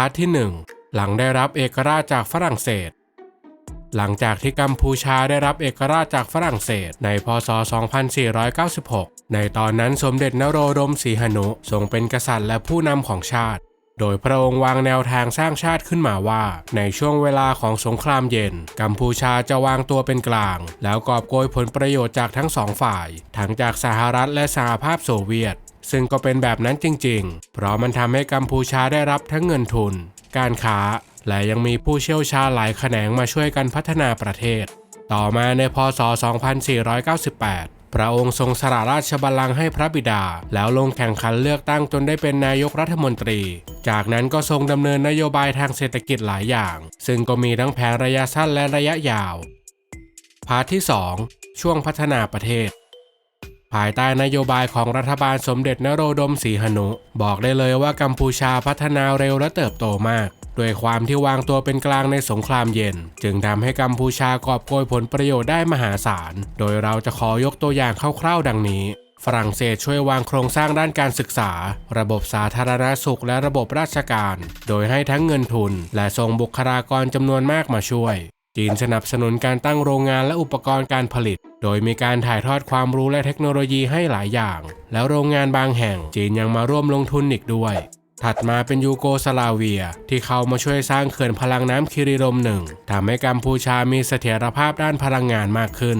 าร์ทที่ 1 หลังได้รับเอกราชจากฝรั่งเศส หลังจากที่กัมพูชาได้รับเอกราชจากฝรั่งเศส ในพศ 2496 ในตอนนั้นสมเด็จนโรดมศรีหนุทรงเป็นกษัตริย์และผู้นำของชาติ โดยพระองค์วางแนวทางสร้างชาติขึ้นมาว่า ในช่วงเวลาของสงครามเย็น กัมพูชาจะวางตัวเป็นกลาง แล้วกอบโกยผลประโยชน์จากทั้งสองฝ่าย ทั้งจากสหรัฐและสหภาพโซเวียต ซึ่งก็เป็นแบบนั้นจริงๆ เพราะมันทำให้กัมพูชาได้รับทั้งเงินทุน การค้า และยังมีผู้เชี่ยวชาญหลายแขนงมาช่วยกันพัฒนาประเทศ ต่อมาในพศ 2498พระองค์ทรงสละราชบัลลังก์ให้พระบิดา แล้วลงแข่งขันเลือกตั้งจนได้เป็นนายกรัฐมนตรี จากนั้นก็ทรงดำเนินนโยบายทางเศรษฐกิจหลายอย่าง ซึ่งก็มีทั้งแผนระยะสั้นและระยะยาว พาร์ทที่ 2 ช่วงพัฒนาประเทศ ภายใต้นโยบายของรัฐบาลสมเด็จนโรดมศรีหนุ บอกได้เลยว่ากัมพูชาพัฒนาเร็วและเติบโตมากด้วยความที่วางตัวเป็นกลางในสงครามเย็น จึงทำให้กัมพูชากอบโกยผลประโยชน์ได้มหาศาล โดยเราจะขอยกตัวอย่างคร่าวๆดังนี้ ฝรั่งเศสช่วยวางโครงสร้างด้านการศึกษา ระบบสาธารณสุขและระบบราชการ โดยให้ทั้งเงินทุน และส่งบุคลากรจำนวนมากมาช่วย จีนสนับสนุนการตั้งโรงงานและอุปกรณ์การผลิต โดยมีการถ่ายทอดความรู้และเทคโนโลยีให้หลายอย่าง แล้วโรงงานบางแห่งจีนยังมาร่วมลงทุนอีกด้วย ถัดมาเป็นยูโกสลาเวีย ที่เข้ามาช่วยสร้างเขื่อนพลังน้ำคิริรมหนึ่งทำให้กัมพูชามีเสถียรภาพด้านพลังงานมากขึ้น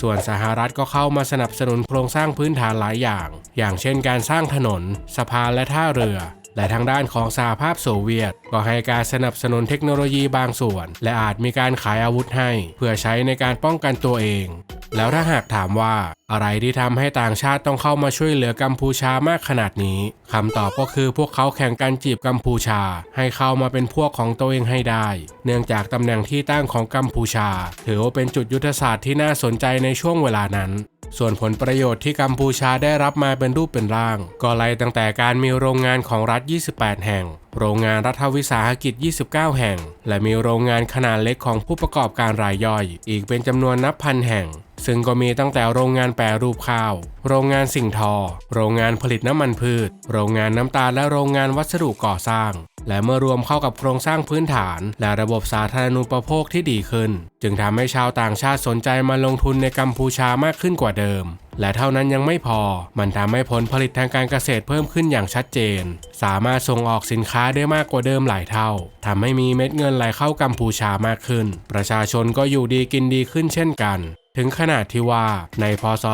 ส่วนสหรัฐก็เข้ามาสนับสนุนโครงสร้างพื้นฐานหลายอย่าง อย่างเช่นการสร้างถนน สะพานและท่าเรือและทางด้านของสหภาพโซเวียต ก็ให้การสนับสนุนเทคโนโลยีบางส่วน และอาจมีการขายอาวุธให้ เพื่อใช้ในการป้องกันตัวเอง แล้วถ้าหากถามว่าอะไรที่ทำให้ต่างชาติต้องเข้ามาช่วยเหลือกัมพูชามากขนาดนี้คำตอบก็คือพวกเขาแข่งกันจีบกัมพูชา ให้เข้ามาเป็นพวกของตัวเองให้ได้ เนื่องจากตำแหน่งที่ตั้งของกัมพูชา ถือว่าเป็นจุดยุทธศาสตร์ที่น่าสนใจในช่วงเวลานั้นส่วนผลประโยชน์ที่กัมพูชาได้รับมาเป็นรูปเป็นร่าง ก็ไล่ตั้งแต่การมีโรงงานของรัฐ 28 แห่ง โรงงานรัฐวิสาหกิจ 29 แห่ง และมีโรงงานขนาดเล็กของผู้ประกอบการรายย่อย อีกเป็นจำนวนนับพันแห่ง ซึ่งก็มีตั้งแต่โรงงานแปรรูปข้าว โรงงานสิ่งทอ โรงงานผลิตน้ำมันพืช โรงงานน้ำตาลและโรงงานวัสดุก่อสร้าง และเมื่อรวมเข้ากับโครงสร้างพื้นฐาน และระบบสาธารณูปโภคที่ดีขึ้น จึงทำให้ชาวต่างชาติสนใจมาลงทุนในกัมพูชามากขึ้นกว่าเดิม และเท่านั้นยังไม่พอ มันทำให้ผลผลิตทางการเกษตรเพิ่มขึ้นอย่างชัดเจน สามารถส่งออกสินค้าได้มากกว่าเดิมหลายเท่าทำให้มีเม็ดเงินไหลเข้ากัมพูชามากขึ้น ประชาชนก็อยู่ดีกินดีขึ้นเช่นกัน ถึงขนาดที่ว่าในพศ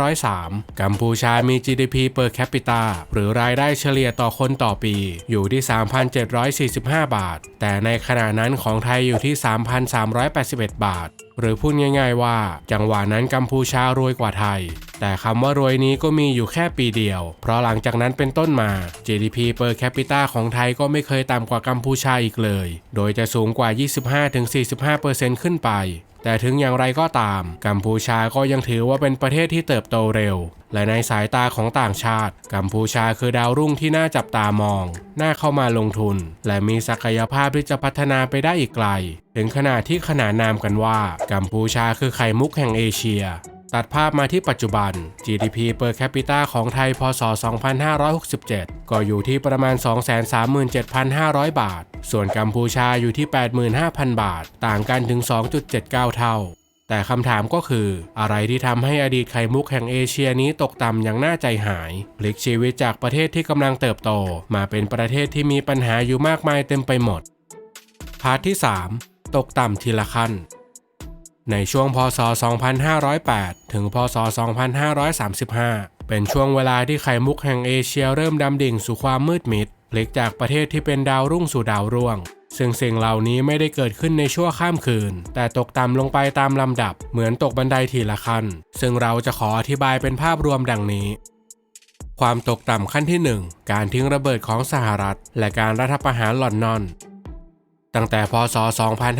2503 กัมพูชามี GDP per capita หรือรายได้เฉลี่ยต่อคนต่อปี อยู่ที่ 3,745 บาท แต่ในขณะนั้นของไทยอยู่ที่ 3,381 บาท หรือพูดง่ายๆว่า จังหวะนั้นกัมพูชารวยกว่าไทย แต่คำว่ารวยนี้ก็มีอยู่แค่ปีเดียว เพราะหลังจากนั้นเป็นต้นมา GDP per capita ของไทยก็ไม่เคยต่ำกว่ากัมพูชาอีกเลย โดยจะสูงกว่า 25-45%ขึ้นไป แต่ถึงอย่างไรก็ตาม กัมพูชาก็ยังถือว่าเป็นประเทศที่เติบโตเร็ว และในสายตาของต่างชาติ กัมพูชาคือดาวรุ่งที่น่าจับตามอง น่าเข้ามาลงทุน และมีศักยภาพที่จะพัฒนาไปได้อีกไกล ถึงขนาดที่ขนานนามกันว่า กัมพูชาคือไข่มุกแห่งเอเชีย ตัดภาพมาที่ปัจจุบัน GDP per capita ของไทยพศ 2567 ก็อยู่ที่ประมาณ 237,500 บาท ส่วนกัมพูชาอยู่ที่ 85,000 บาท ต่างกันถึง 2.79 เท่า แต่คำถามก็คือ อะไรที่ทำให้อดีตไข่มุกแห่งเอเชียนี้ตกต่ำอย่างน่าใจหาย พลิกชีวิตจากประเทศที่กำลังเติบโต มาเป็นประเทศที่มีปัญหาอยู่มากมายเต็มไปหมดพาร์ทที่ 3 ตกต่ำทีละขั้น ในช่วงพศ 2508 ถึง พศ 2535 เป็นช่วงเวลาที่ไข่มุกแห่งเอเชียเริ่มดำดิ่งสู่ความมืดมิดพลิกจากประเทศที่เป็นดาวรุ่งสู่ดาวร่วง ซึ่งสิ่งเหล่านี้ไม่ได้เกิดขึ้นในชั่วข้ามคืน แต่ตกต่ำลงไปตามลำดับ เหมือนตกบันไดทีละขั้น ซึ่งเราจะขออธิบายเป็นภาพรวมดังนี้ ความตกต่ำขั้นที่ 1 การทิ้งระเบิดของสหรัฐ และการรัฐประหารลอนดอน ตั้งแต่พศ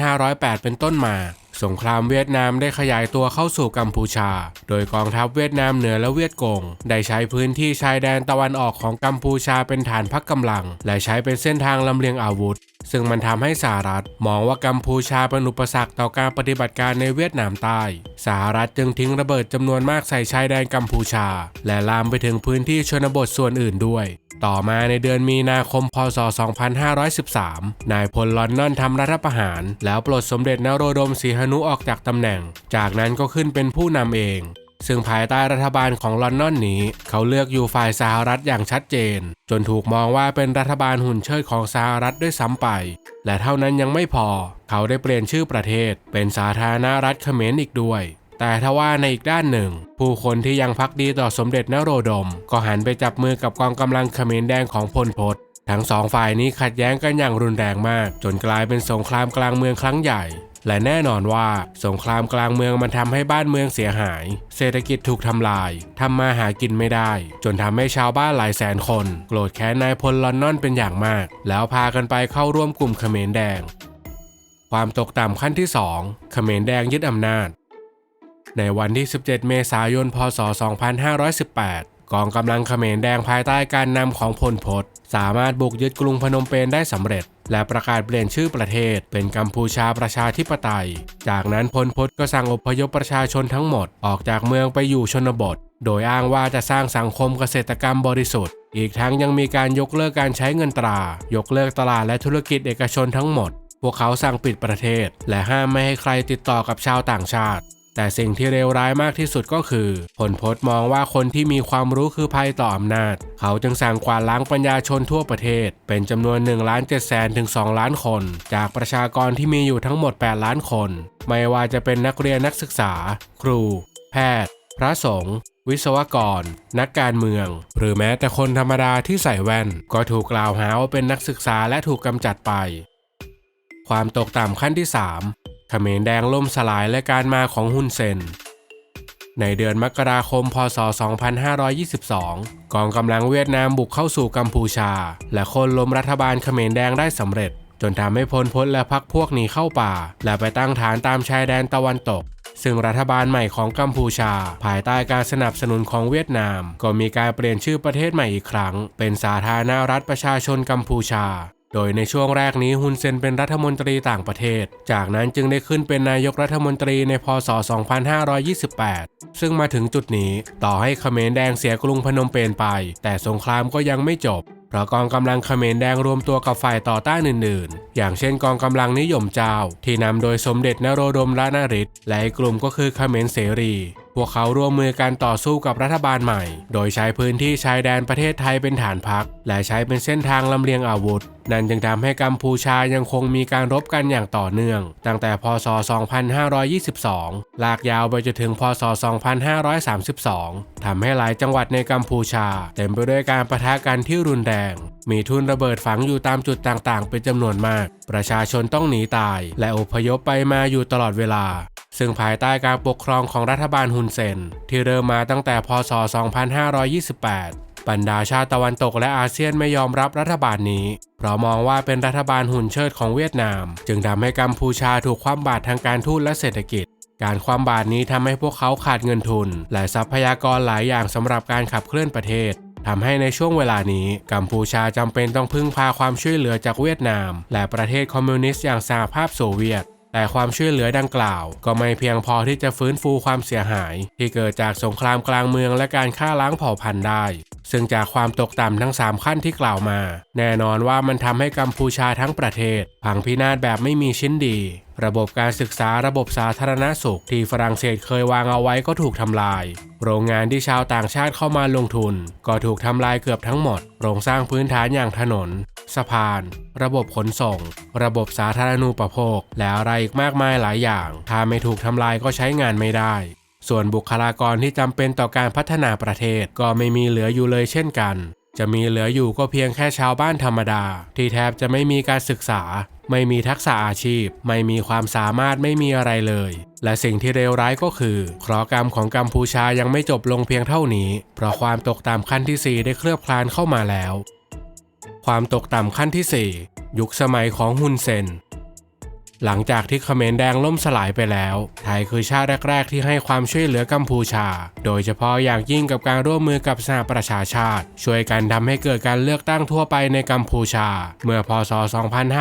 2508 เป็นต้นมา สงครามเวียดนามได้ขยายตัวเข้าสู่กัมพูชา โดยกองทัพเวียดนามเหนือและเวียดกง ได้ใช้พื้นที่ชายแดนตะวันออกของกัมพูชาเป็นฐานพักกำลัง และใช้เป็นเส้นทางลำเลียงอาวุธ ซึ่งมันทำให้สหรัฐมองว่ากัมพูชาเป็นอุปสรรคต่อการปฏิบัติการในเวียดนามใต้สหรัฐจึงทิ้งระเบิดจำนวนมากใส่ชายแดนกัมพูชา และลามไปถึงพื้นที่ชนบทส่วนอื่นด้วย ต่อมาในเดือนมีนาคมพศ 2513 นายพลลอนนอนทำรัฐประหาร แล้วปลดสมเด็จนโรดมสีหนุออกจากตำแหน่ง จากนั้นก็ขึ้นเป็นผู้นำเอง ซึ่งภายใต้รัฐบาลของลอนดอนนี้ เขาเลือกอยู่ฝ่ายสหรัฐอย่างชัดเจน จนถูกมองว่าเป็นรัฐบาลหุ่นเชิดของสหรัฐด้วยซ้ำไป และเท่านั้นยังไม่พอ เขาได้เปลี่ยนชื่อประเทศ เป็นสาธารณรัฐเขมรอีกด้วย แต่ทว่าในอีกด้านหนึ่ง ผู้คนที่ยังพักดีต่อสมเด็จนโรดม ก็หันไปจับมือกับกองกำลังเขมรแดงของพลพศทั้งสองฝ่ายนี้ขัดแย้งกันอย่างรุนแรงมาก จนกลายเป็นสงครามกลางเมืองครั้งใหญ่ และแน่นอนว่าสงครามกลางเมืองมันทำให้บ้านเมืองเสียหาย เศรษฐกิจถูกทำลายทำมาหากินไม่ได้ จนทำให้ชาวบ้านหลายแสนคน โกรธแค้นนายพลลอนนอนเป็นอย่างมาก แล้วพากันไปเข้าร่วมกลุ่มเขมรแดง ความตกต่ำขั้นที่ 2 เขมรแดงยึดอำนาจ ในวันที่ 17 เมษายน พศ 2518กองกำลังเขมรแดงภายใต้การนำของพลพศสามารถบุกยึดกรุงพนมเปญได้สำเร็จ และประกาศเปลี่ยนชื่อประเทศเป็นกัมพูชาประชาธิปไตย จากนั้นพลพศก็สั่งอพยพประชาชนทั้งหมดออกจากเมืองไปอยู่ชนบท โดยอ้างว่าจะสร้างสังคมเกษตรกรรมบริสุทธิ์ อีกทั้งยังมีการยกเลิกการใช้เงินตรา ยกเลิกตลาดและธุรกิจเอกชนทั้งหมด พวกเขาสั่งปิดประเทศ และห้ามไม่ให้ใครติดต่อกับชาวต่างชาติ แต่สิ่งที่เลวร้ายมากที่สุดก็คือ ผลพจน์มองว่าคนที่มีความรู้คือภัยต่ออำนาจ เขาจึงสั่งกวาดล้างปัญญาชนทั่วประเทศ เป็นจำนวน1ล้าน7แสนถึง 2 ล้านคน จากประชากรที่มีอยู่ทั้งหมด 8 ล้านคน ไม่ว่าจะเป็นนักเรียนนักศึกษา ครู แพทย์ พระสงฆ์วิศวกร นักการเมือง หรือแม้แต่คนธรรมดาที่ใส่แว่น ก็ถูกกล่าวหาว่าเป็นนักศึกษาและถูกกำจัดไป ความตกต่ำขั้นที่ 3 เขมรแดงล่มสลายและการมาของฮุนเซน ในเดือนมกราคม พศ 2522 กองกำลังเวียดนามบุกเข้าสู่กัมพูชา และโค่นล้มรัฐบาลเขมรแดงได้สำเร็จ จนทำให้พลพลและพรรคพวกหนีเข้าป่า และไปตั้งฐานตามชายแดนตะวันตกซึ่งรัฐบาลใหม่ของกัมพูชา ภายใต้การสนับสนุนของเวียดนาม ก็มีการเปลี่ยนชื่อประเทศใหม่อีกครั้ง เป็นสาธารณรัฐประชาชนกัมพูชา โดยในช่วงแรกนี้ฮุนเซนเป็นรัฐมนตรีต่างประเทศ จากนั้นจึงได้ขึ้นเป็นนายกรัฐมนตรีในพศ 2528 ซึ่งมาถึงจุดนี้ต่อให้เขมรแดงเสียกรุงพนมเปญไป แต่สงครามก็ยังไม่จบเพราะกองกำลังเขมรแดงรวมตัวกับฝ่ายต่อต้านอื่นๆ อย่างเช่นกองกำลังนิยมเจ้า ที่นำโดยสมเด็จนโรดมรานาริศและกกลุ่มก็คือเขมรเสรี พวกเขาร่วมมือกันต่อสู้กับรัฐบาลใหม่ โดยใช้พื้นที่ชายแดนประเทศไทยเป็นฐานพัก และใช้เป็นเส้นทางลำเลียงอาวุธ นั่นจึงทำให้กัมพูชายังคงมีการรบกันอย่างต่อเนื่อง ตั้งแต่พศ 2522 ลากยาวไปจนถึงพศ 2532 ทำให้หลายจังหวัดในกัมพูชา เต็มไปด้วยการประทะกันที่รุนแรง มีทุนระเบิดฝังอยู่ตามจุดต่างๆ เป็นจำนวนมาก ประชาชนต้องหนีตาย และอพยพไปมาอยู่ตลอดเวลา ซึ่งภายใต้การปกครองของรัฐบาลฮุนเซน ที่เริ่มมาตั้งแต่พศ 2528 บรรดาชาติตะวันตกและอาเซียนไม่ยอมรับรัฐบาลนี้ เพราะมองว่าเป็นรัฐบาลหุ่นเชิดของเวียดนาม จึงทำให้กัมพูชาถูกคว่ำบาตรทางการทูตและเศรษฐกิจ การคว่ำบาตรนี้ทำให้พวกเขาขาดเงินทุน และทรัพยากรหลายอย่างสำหรับการขับเคลื่อนประเทศทำให้ในช่วงเวลานี้ กัมพูชาจำเป็นต้องพึ่งพาความช่วยเหลือจากเวียดนาม และประเทศคอมมิวนิสต์อย่างสหภาพโซเวียต แต่ความช่วยเหลือดังกล่าว ก็ไม่เพียงพอที่จะฟื้นฟูความเสียหาย ที่เกิดจากสงครามกลางเมืองและการฆ่าล้างเผ่าพันธุ์ได้ ซึ่งจากความตกต่ำทั้ง 3 ขั้นที่กล่าวมา แน่นอนว่ามันทำให้กัมพูชาทั้งประเทศ พังพินาศแบบไม่มีชิ้นดี ระบบการศึกษาระบบสาธารณสุขที่ฝรั่งเศสเคยวางเอาไว้ก็ถูกทำลาย โรงงานที่ชาวต่างชาติเข้ามาลงทุน ก็ถูกทำลายเกือบทั้งหมด โครงสร้างพื้นฐานอย่างถนน สะพาน ระบบขนส่ง ระบบสาธารณูปโภค และอะไรอีกมากมายหลายอย่าง ถ้าไม่ถูกทำลายก็ใช้งานไม่ได้ ส่วนบุคลากรที่จำเป็นต่อการพัฒนาประเทศก็ไม่มีเหลืออยู่เลยเช่นกันจะมีเหลืออยู่ก็เพียงแค่ชาวบ้านธรรมดา ที่แทบจะไม่มีการศึกษา ไม่มีทักษะอาชีพ ไม่มีความสามารถไม่มีอะไรเลย และสิ่งที่เลวร้ายก็คือเคราะห์กรรมของกัมพูชายังไม่จบลงเพียงเท่านี้ เพราะความตกต่ำขั้นที่ 4 ได้เคลือบคลานเข้ามาแล้ว ความตกต่ำขั้นที่ 4 ยุคสมัยของฮุนเซน หลังจากที่เขมรแดงล่มสลายไปแล้ว ไทยคือชาติแรก ๆ ที่ให้ความช่วยเหลือกัมพูชา โดยเฉพาะอย่างยิ่งกับการร่วมมือกับสหประชาชาติ ช่วยกันทำให้เกิดการเลือกตั้งทั่วไปในกัมพูชา เมื่อพศ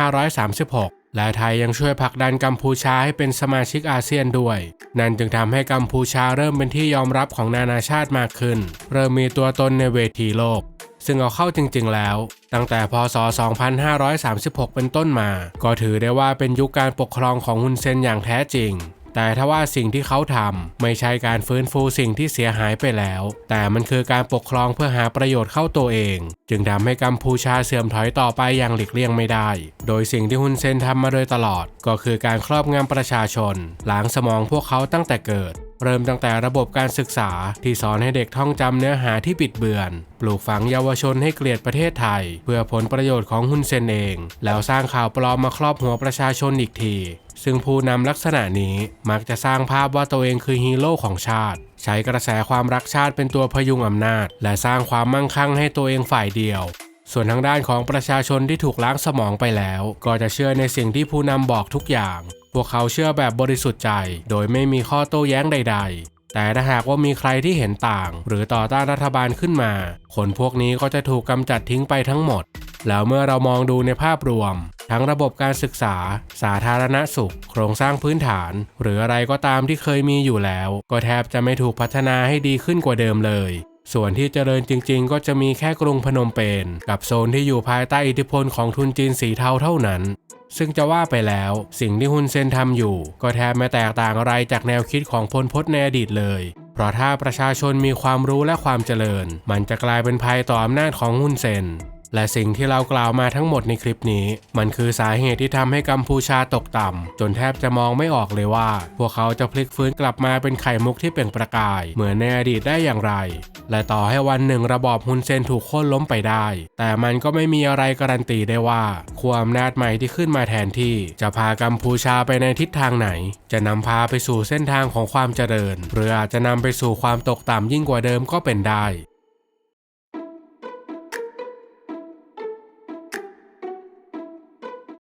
2536และไทยยังช่วยผลักดันกัมพูชาให้เป็นสมาชิกอาเซียนด้วย นั่นจึงทำให้กัมพูชาเริ่มเป็นที่ยอมรับของนานาชาติมากขึ้น เริ่มมีตัวตนในเวทีโลก ซึ่งเอาเข้าจริงๆแล้ว ตั้งแต่พศ 2536 เป็นต้นมา ก็ถือได้ว่าเป็นยุคการปกครองของฮุนเซนอย่างแท้จริงแต่ถ้าว่าสิ่งที่เขาทำไม่ใช่การฟื้นฟูสิ่งที่เสียหายไปแล้ว แต่มันคือการปกครองเพื่อหาประโยชน์เข้าตัวเอง จึงทำให้กัมพูชาเสื่อมถอยต่อไปอย่างหลีกเลี่ยงไม่ได้ โดยสิ่งที่ฮุนเซนทำมาโดยตลอด ก็คือการครอบงำประชาชนล้างสมองพวกเขาตั้งแต่เกิด เริ่มตั้งแต่ระบบการศึกษาที่สอนให้เด็กท่องจำเนื้อหาที่บิดเบือน ปลูกฝังเยาวชนให้เกลียดประเทศไทย เพื่อผลประโยชน์ของฮุนเซนเอง แล้วสร้างข่าวปลอมมาครอบหัวประชาชนอีกทีซึ่งผู้นำลักษณะนี้มักจะสร้างภาพว่าตัวเองคือฮีโร่ของชาติ ใช้กระแสความรักชาติเป็นตัวพยุงอำนาจ และสร้างความมั่งคั่งให้ตัวเองฝ่ายเดียว ส่วนทางด้านของประชาชนที่ถูกล้างสมองไปแล้ว ก็จะเชื่อในสิ่งที่ผู้นำบอกทุกอย่าง พวกเขาเชื่อแบบบริสุทธิ์ใจ โดยไม่มีข้อโต้แย้งใด ๆ แต่ถ้าหากว่ามีใครที่เห็นต่าง หรือต่อต้านรัฐบาลขึ้นมา คนพวกนี้ก็จะถูกกำจัดทิ้งไปทั้งหมด แล้วเมื่อเรามองดูในภาพรวม ทั้งระบบการศึกษา สาธารณสุข โครงสร้างพื้นฐาน หรืออะไรก็ตามที่เคยมีอยู่แล้ว ก็แทบจะไม่ถูกพัฒนาให้ดีขึ้นกว่าเดิมเลยส่วนที่เจริญจริงๆ ก็จะมีแค่กรุงพนมเปญกับโซนที่อยู่ภายใต้อิทธิพลของทุนจีนสีเทาเท่านั้น ซึ่งจะว่าไปแล้ว สิ่งที่ฮุนเซนทำอยู่ ก็แทบไม่แตกต่างอะไรจากแนวคิดของพลพจน์ในอดีตเลย เพราะถ้าประชาชนมีความรู้และความเจริญ มันจะกลายเป็นภัยต่ออำนาจของฮุนเซนและสิ่งที่เรากล่าวมาทั้งหมดในคลิปนี้ มันคือสาเหตุที่ทำให้กัมพูชาตกต่ำจนแทบจะมองไม่ออกเลยว่า พวกเขาจะพลิกฟื้นกลับมาเป็นไข่มุกที่เปล่งประกาย เหมือนในอดีตได้อย่างไร และต่อให้วันหนึ่งระบอบฮุนเซนถูกโค่นล้มไปได้ แต่มันก็ไม่มีอะไรการันตีได้ว่าขั้วอำนาจใหม่ที่ขึ้นมาแทนที่ จะพากัมพูชาไปในทิศทางไหน จะนำพาไปสู่เส้นทางของความเจริญ หรืออาจจะนำไปสู่ความตกต่ำยิ่งกว่าเดิมก็เป็นได้